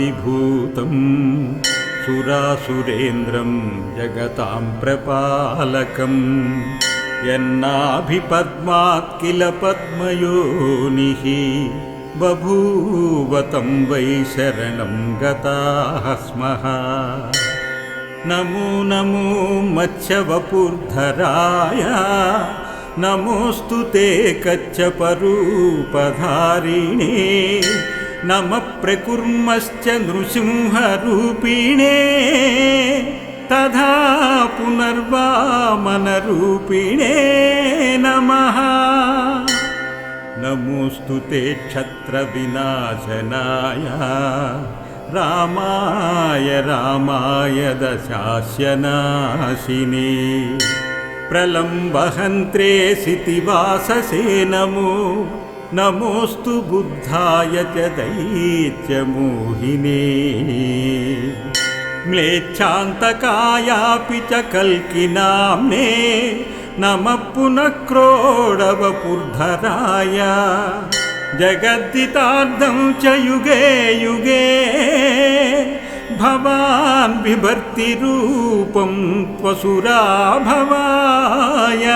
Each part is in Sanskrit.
जगदादिभूतं सुरासुरेन्द्रं जगतां प्रपालकम्। यन्नाभिपद्मात् किल पद्मयोनिः। बभूव तं वै शरणं गताः स्मः। नमो नमो मत्स्यवपुर्धराय। नमोऽस्तु ते कच्छपरूपधारिणे नमः प्रकुर्मश्च नृसिंहरूपिणे तथा पुनर्वामनरूपिणे नमः। नमोऽस्तु ते क्षत्रविनाशनाय रामाय रामाय दशास्यनाशिने। प्रलम्बहन्त्रे सितिवाससे नमो नमोऽस्तु बुद्धाय च दैत्यमोहिने म्लेच्छान्तकायापि च कल्किनाम्ने नमः पुनः क्रोडवपुर्धराय जगद्दितार्धं च युगे युगे भवान् बिभर्तिरूपं त्वसुरा भवाय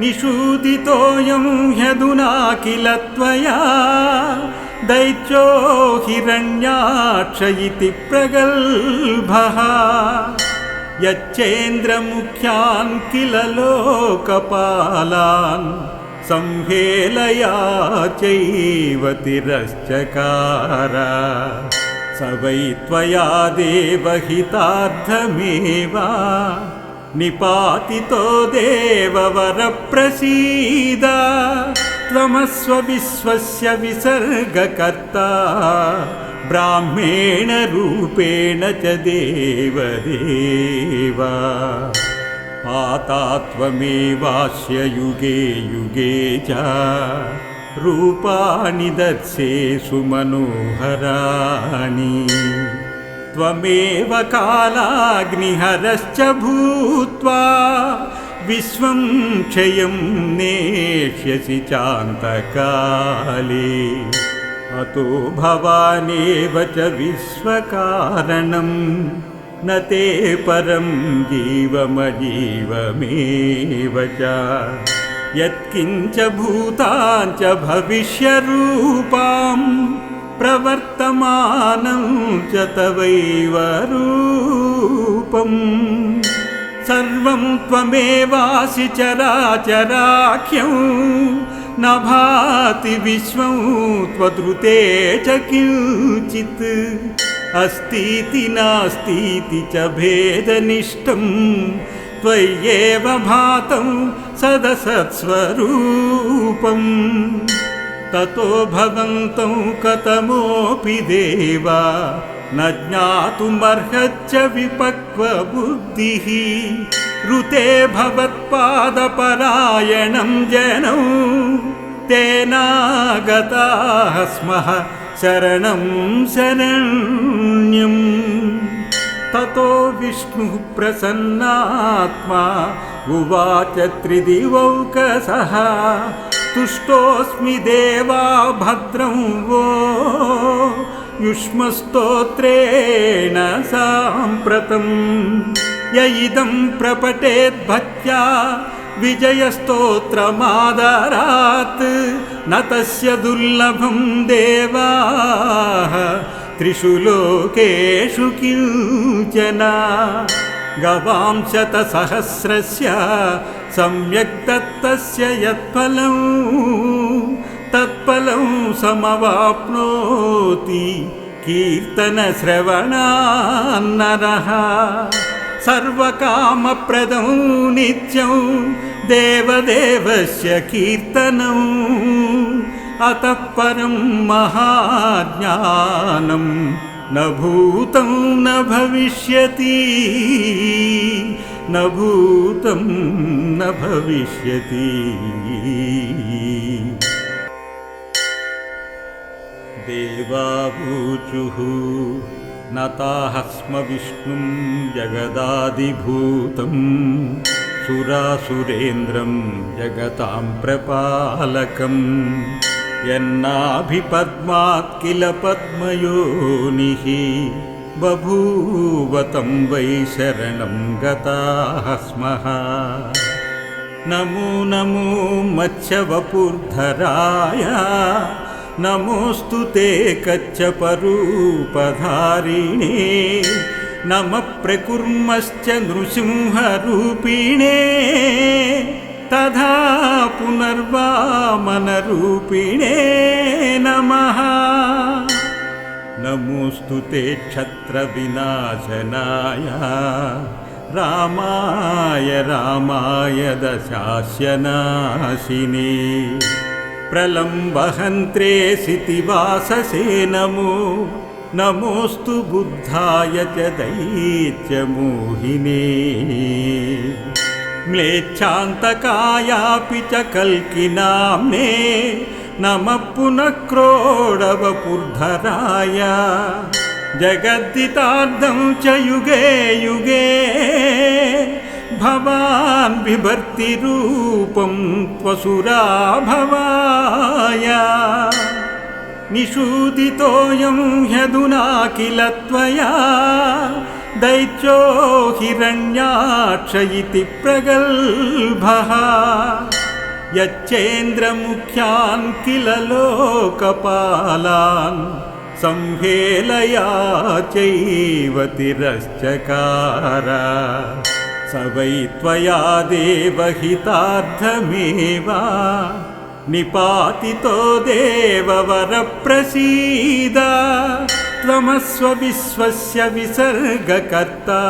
निषूदितोऽयं ह्यधुना किल त्वया दैत्यो हिरण्याक्ष इति प्रगल्भः यच्चेन्द्रमुख्यान् किल लोकपालान् संहेलया चैव तिरश्चकार। स वै त्वया देवहितार्थमेव निपातितो देववरप्रसीद त्वमस्व विश्वस्य विसर्गकर्ता ब्राह्मेण रूपेण च देवदेव। पाता त्वमेवास्य युगे युगे च रूपाणि दत्से सुमनोहराणि त्वमेव कालाग्निहरश्च भूत्वा विश्वं क्षयं नेष्यसि चान्तकाले। अतो भवानेव च विश्वकारणं न ते परं जीवमजीवमेव च। यत्किञ्च भूताञ्च भविष्यरूपाम् प्रवर्तमानं च तवैव रूपम्। सर्वं त्वमेवासि चराचराख्यं न भाति विश्वं त्वदृते च किञ्चित्। अस्तीति नास्तीति च भेदनिष्ठं त्वय्येव भातं सदसत्स्वरूपम् ततो भवन्तं कथमोऽपि देवा? न ज्ञातुमर्हच्च विपक्वबुद्धिः ऋते भवत्पादपरायणं जनौ। तेनागताः स्मः शरणं शरण्यम्। ततो विष्णुः प्रसन्नात्मा उवाच त्रिदिवौकसः तुष्टोऽस्मि देवा भद्रं वो। युष्मस्तोत्रेण साम्प्रतं। य इदं प्रपटेद्भक्त्या विजयस्तोत्रमादरात्। न तस्य दुर्लभं देवाः। त्रिषु लोकेषु किञ्चन गवां शतसहस्रस्य सम्यक् दत्तस्य यत्फलं तत्फलं समवाप्नोति कीर्तनश्रवणान्नरः। सर्वकामप्रदं नित्यं देवदेवस्य कीर्तनम् अतः परं महाज्ञानं न भूतं न भविष्यति न भूतं न भविष्यति। देवाभूचुः नताः स्म विष्णुं जगदादिभूतं सुरासुरेन्द्रं जगतां प्रपालकम् यन्नाभिपद्मात् किल पद्मयोनिः बभूव तं वै शरणं गताः स्मः। नमो नमो मत्स्यवपुर्धराय नमोऽस्तु ते कच्छपरूपधारिणे नमः प्रकुर्मश्च नृसिंहरूपिणे तथा पुनर्वामनरूपिणे नमः। नमोऽस्तु ते क्षत्रविनाशनाय। रामाय रामाय दशास्यनाशिने। प्रलम्बहन्त्रे सितिवाससे नमो। नमोऽस्तु बुद्धाय च दैत्यमोहिने म्लेच्छान्तकायापि च कल्किनाम्ने नमः पुनः क्रोडवपुर्धराय जगद्दितार्थं च युगे युगे भवान् बिभर्तिरूपं त्वसुरा भवाय निषूदितोऽयं ह्यधुना किल त्वया दैत्यो हिरण्याक्ष इति प्रगल्भः। यच्चेन्द्रमुख्यान् किल लोकपालान् संहेलया चैव तिरश्चकार। स वै त्वया देवहितार्थमेव। निपातितो देववरप्रसीद त्वमस्व विश्वस्य विसर्गकर्ता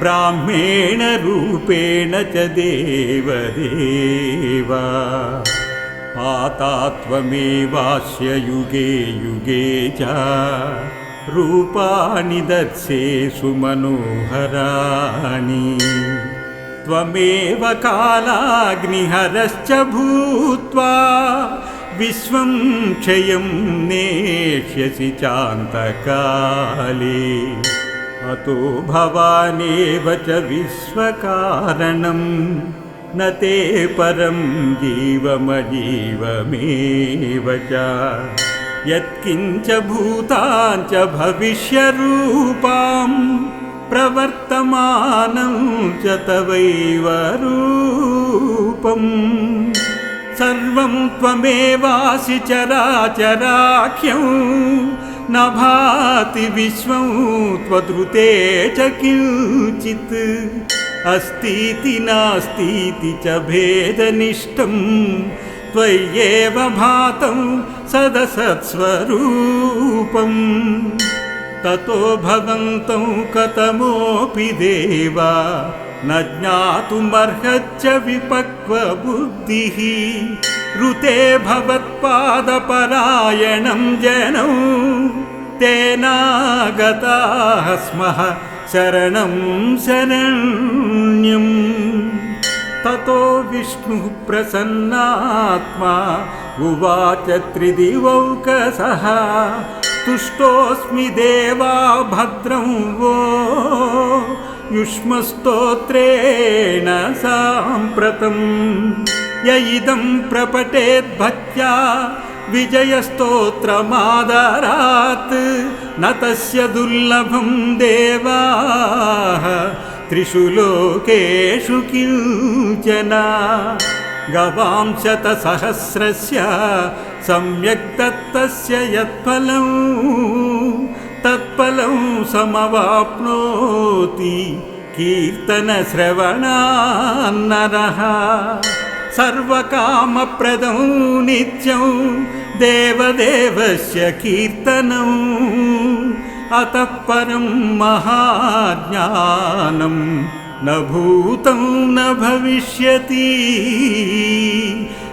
ब्राह्मेण रूपेण च देवदेव। पाता त्वमेवास्य युगे युगे च रूपाणि दर्शेषु मनोहराणि। त्वमेव कालाग्निहरश्च भूत्वा विश्वं क्षयं नेष्यसि चान्तकाले। अतो भवानेव च विश्वकारणम् न ते परं जीवमजीवमेव च। यत्किञ्च भूताञ्च भविष्यरूपां प्रवर्तमानं च तवैव रूपम् सर्वं त्वमेवासि चराचराख्यं न भाति विश्वं त्वदृते च किञ्चित्। अस्तीति नास्तीति च भेदनिष्ठं त्वय्येव भातं सदसत्स्वरूपम् ततो भवन्तं कथमोऽपि देवा न ज्ञातुमर्हच्च विपक्वबुद्धिः ऋते भवत्पादपरायणं जनौ तेनागताः स्मः शरणं शरण्यम्। ततो विष्णुः उवाच त्रिदिवौकसः। तुष्टोऽस्मि देवा भद्रं वो युष्मस्तोत्रेण साम्प्रतं य इदं प्रपटेद्भक्त्या विजयस्तोत्रमादरात् न तस्य दुर्लभं देवाः त्रिषु लोकेषु किञ्चन गवां शतसहस्रस्य सम्यक् दत्तस्य यत्फलं तत्फलं समवाप्नोति कीर्तनश्रवणान्नरः। सर्वकामप्रदं नित्यं देवदेवस्य कीर्तनम् अतः परं महाज्ञानं न भूतं न भविष्यति।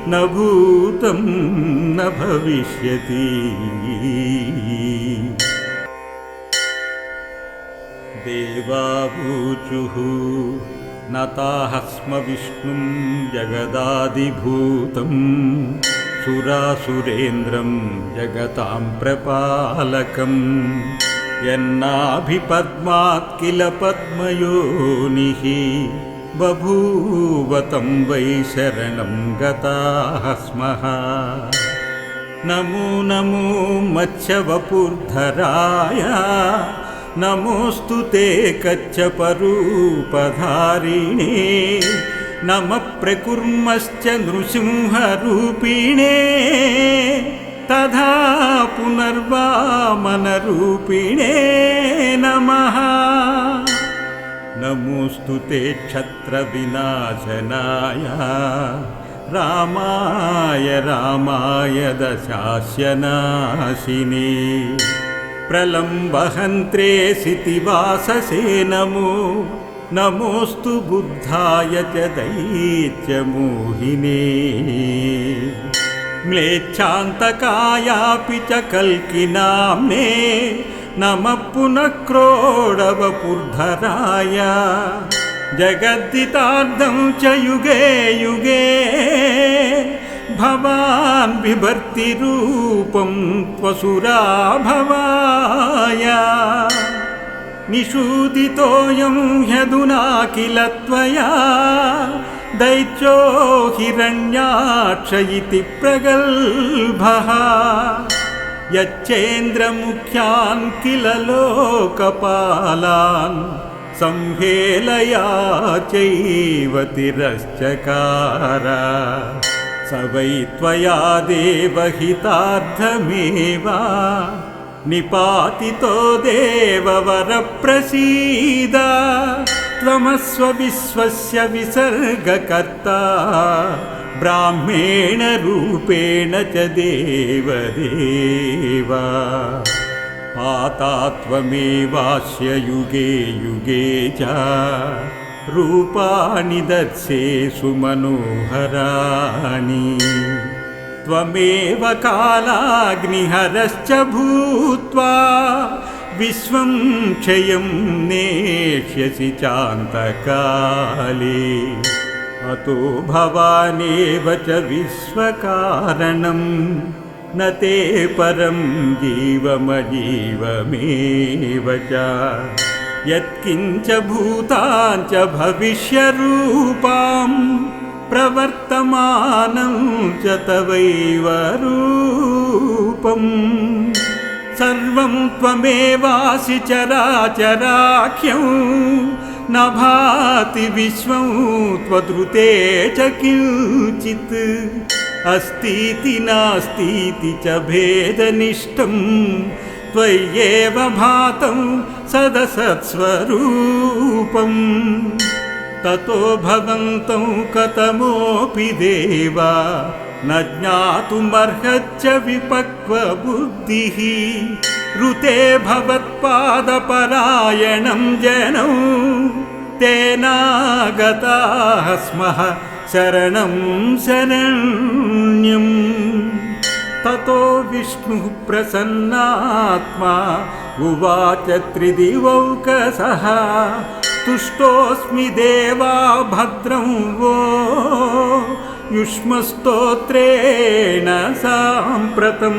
न भूतं न भविष्यति देवावूचुः नताः स्म विष्णुं जगदादिभूतं सुरासुरेन्द्रं जगतां प्रपालकम्। यन्नाभिपद्मात् किल पद्मयोनिः। बभूव तं वै शरणं गताः स्मः। नमो नमो मत्स्यवपुर्धराय नमोऽस्तु ते कच्छपरूपधारिणे। नमः प्रकुर्मश्च नृसिंहरूपिणे। तथा पुनर्वामनरूपिणे नमः। नमोऽस्तु ते क्षत्रविनाशनाय। रामाय रामाय दशास्यनाशिने प्रलम्बहन्त्रे सितिवाससे नमो नमोऽस्तु बुद्धाय च दैत्यमोहिने। म्लेच्छान्तकायापि च कल्किनाम्ने। नमः पुनः क्रोडवपुर्धराय जगद्दितार्थं च युगे युगे भवान् बिभर्तिरूपं त्वसुरा भवाय। निषूदितोऽयं ह्यधुना किल त्वया। दैत्यो हिरण्याक्ष इति प्रगल्भः। यच्चेन्द्रमुख्यान् किल लोकपालान् संहेलया चैव तिरश्चकार वै त्वया देवहितार्थमेव। निपातितो देववरप्रसीद। त्वमस्व विश्वस्य विसर्गकर्ता। ब्राह्मेण रूपेण च देवदेव। पाता त्वमेवास्य युगे युगे च रूपाणि दर्शेषु मनोहराणि त्वमेव कालाग्निहरश्च भूत्वा विश्वं क्षयं नेष्यसि चान्तकाले। अतो भवानेव च विश्वकारणं न ते परं जीवमजीवमेव च यत्किञ्च भूताञ्च भविष्यरूपां प्रवर्तमानं च तवैव रूपम्। सर्वं त्वमेवासि चराचराख्यं न भाति विश्वं त्वदृते च किञ्चित्। अस्तीति नास्तीति च भेदनिष्ठं त्वय्येव भातं सदसत्स्वरूपम्। ततो भवन्तं कथमोऽपि देवा न ज्ञातुमर्हच्च विपक्वबुद्धिः। ऋते भवत्पादपरायणं जनौ तेनागताः स्मः शरणं शरण्यम् ततो विष्णुः प्रसन्नात्मा। उवाच त्रिदिवौकसः। तुष्टोऽस्मि देवा भद्रं वो। युष्मस्तोत्रेण साम्प्रतं।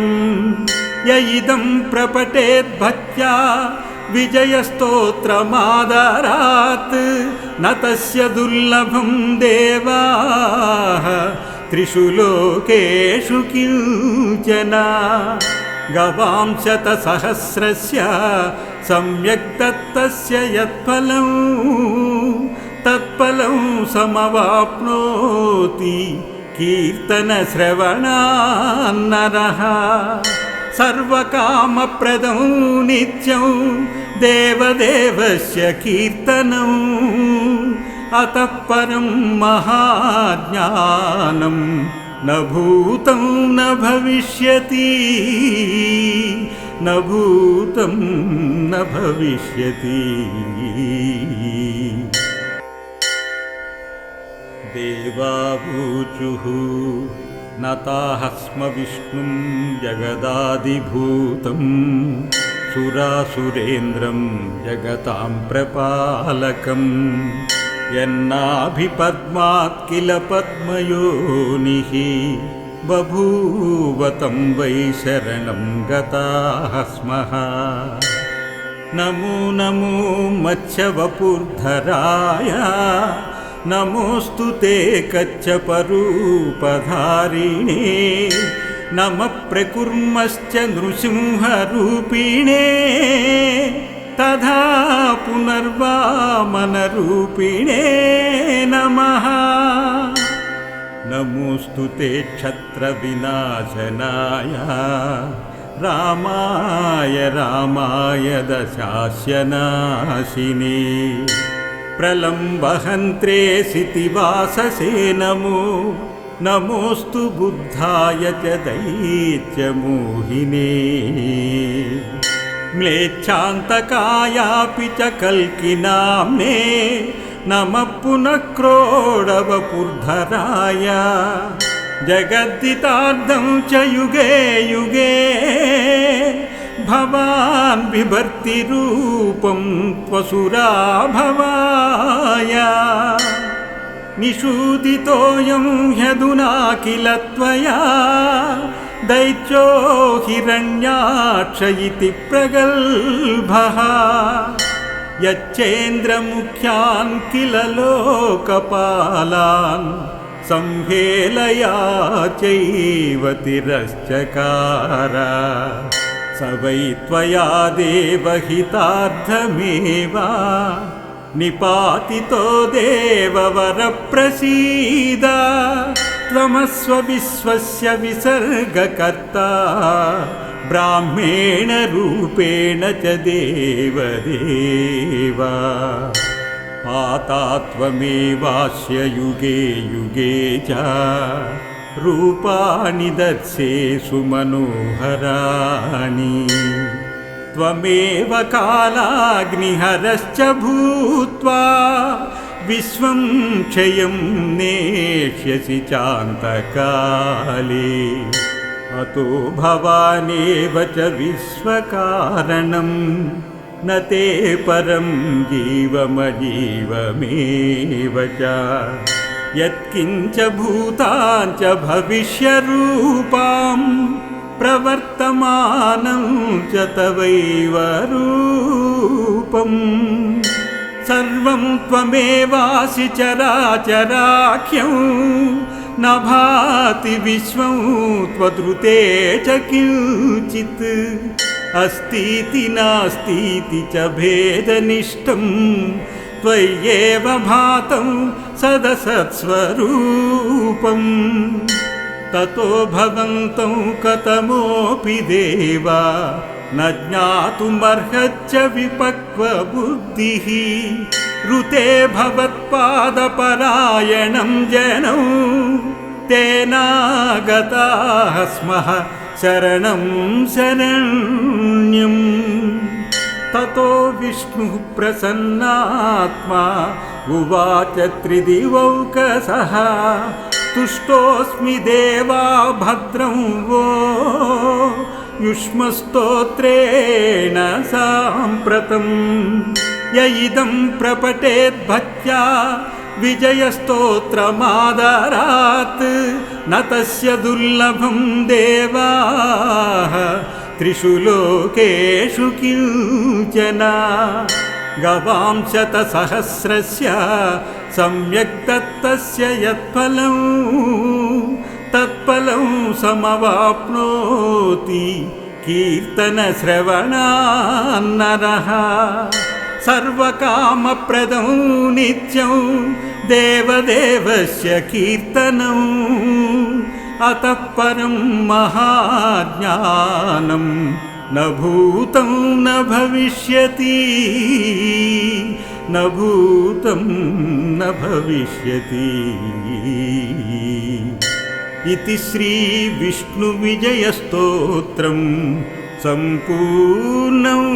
य इदं प्रपटेद्भक्त्या विजयस्तोत्रमादरात्। न तस्य दुर्लभं देवाः त्रिषु लोकेषु किञ्चन गवां शतसहस्रस्य सम्यक् दत्तस्य यत्फलं तत्फलं समवाप्नोति कीर्तनश्रवणान्नरः सर्वकामप्रदं नित्यं देवदेवस्य कीर्तनम् अतः परं महाज्ञानं न भूतं न भविष्यति। न भूतं न भविष्यति। देवावूचुः नताः स्म विष्णुं जगदादिभूतं सुरासुरेन्द्रं जगतां प्रपालकम् यन्नाभिपद्मात् किल पद्मयोनिः बभूव तं वै शरणं गताः स्मः। नमो नमो मत्स्यवपुर्धराय नमोऽस्तु ते कच्छपरूपधारिणे नमः प्रकुर्मश्च नृसिंहरूपिणे तथा पुनर्वामनरूपिणे नमः। नमोऽस्तु ते क्षत्रविनाशनाय। रामाय रामाय दशास्यनाशिने। प्रलम्बहन्त्रे सितिवाससे नमो। नमोऽस्तु बुद्धाय च दैत्यमोहिने म्लेच्छान्तकायापि च कल्किनाम्ने नमः पुनः क्रोडवपुर्धराय। जगद्दितार्थं च युगे युगे भवान् बिभर्तिरूपं त्वसुरा भवाय निषूदितोऽयं ह्यधुना किल त्वया दैत्यो हिरण्याक्ष इति प्रगल्भः। यच्चेन्द्रमुख्यान् किल लोकपालान् संहेलया चैव तिरश्चकार। स वै त्वया देवहितार्थमेव। निपातितो देववरप्रसीद त्वमस्व विश्वस्य विसर्गकर्ता ब्राह्मेण रूपेण च देवदेव। पाता त्वमेवास्य युगे युगे च रूपाणि दर्शेषु मनोहराणि। त्वमेव कालाग्निहरश्च भूत्वा विश्वं क्षयं नेष्यसि चान्तकाले। अतो भवानेव च विश्वकारणम् न ते परं जीवमजीवमेव च। यत्किञ्च भूताञ्च भविष्यरूपां प्रवर्तमानं च तवैव रूपम् सर्वं त्वमेवासि चराचराख्यं न भाति विश्वं त्वदृते च किञ्चित्। अस्तीति नास्तीति च भेदनिष्ठं त्वय्येव भातं सदसत्स्वरूपम् ततो भवन्तं कथमोऽपि देवा न ज्ञातुमर्हच्च विपक्वबुद्धिः। ऋते भवत्पादपरायणं जनौ। तेनागताः स्मः शरणं शरण्यम्। ततो विष्णुः प्रसन्नात्मा उवाच त्रिदिवौकसः। तुष्टोऽस्मि देवा भद्रं वो युष्मस्तोत्रेण साम्प्रतं। य इदं प्रपटेद्भक्त्या विजयस्तोत्रमादरात्। न तस्य दुर्लभं देवाः। त्रिषु लोकेषु किञ्चन। गवां शतसहस्रस्य सम्यक् दत्तस्य यत्फलं तत्फलं समवाप्नोति। कीर्तनश्रवणान्नरः। सर्वकामप्रदं नित्यं देवदेवस्य कीर्तनम् अतः परं महाज्ञानं न भूतं न भविष्यति। न भूतं न भविष्यति इति श्रीविष्णुविजयस्तोत्रं सम्पूर्णम्